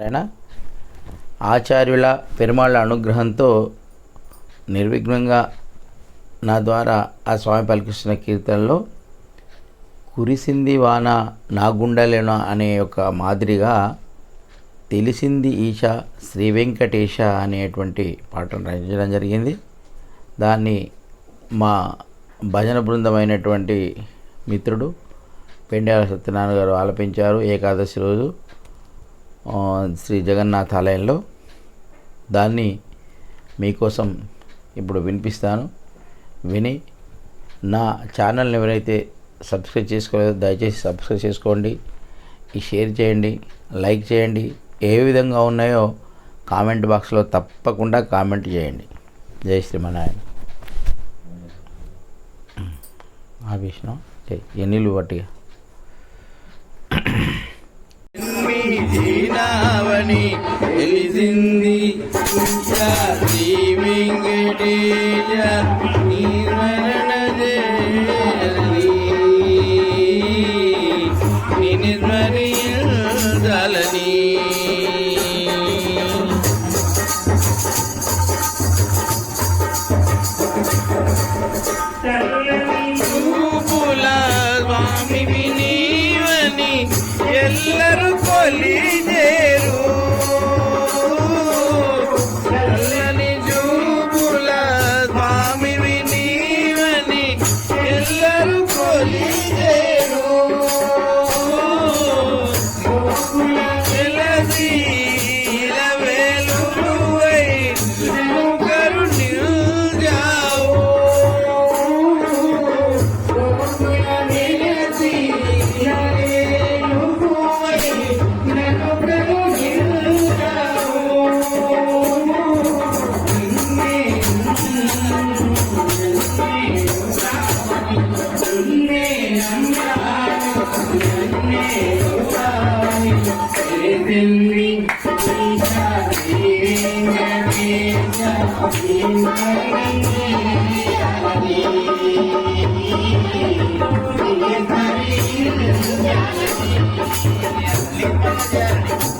సరేనా? ఆచార్యుల పెరుమాళ్ళ అనుగ్రహంతో నిర్విఘ్నంగా నా ద్వారా ఆ స్వామి పలికిస్తున్న కీర్తనలో కురిసింది వాన నా గుండెలేన అనే ఒక మాదిరిగా తెలిసింది ఈశ శ్రీ వెంకటేశ అనేటువంటి పాటను రచించడం జరిగింది. దాన్ని మా భజన బృందమైనటువంటి మిత్రుడు పెండాల సత్యనారాయణ గారు ఆలపించారు ఏకాదశి రోజు. శ్రీ జగన్నాథ ఆలయంలో దాన్ని మీకోసం ఇప్పుడు వినిపిస్తాను. విని నా ఛానల్ని ఎవరైతే సబ్స్క్రైబ్ చేసుకోలేదో దయచేసి సబ్స్క్రైబ్ చేసుకోండి. ఈ షేర్ చేయండి లైక్ చేయండి. ఏ విధంగా ఉన్నాయో కామెంట్ బాక్స్లో తప్పకుండా కామెంట్ చేయండి. జై శ్రీమనారాయణ ఆపేసిన ఎన్నిళ్ళు పట్టిగా అని తెలిసింది శ్రీ వెంకటేశ నీ చేయాలి. నిన్ను చూపుల స్వామి వినీవని ఎల్లరూ కొలిచేరు Yeah.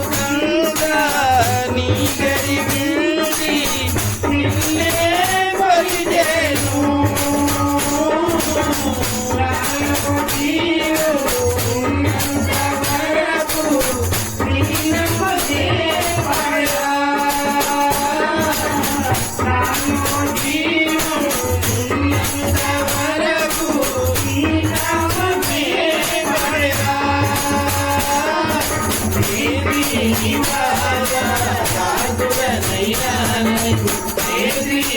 Oh,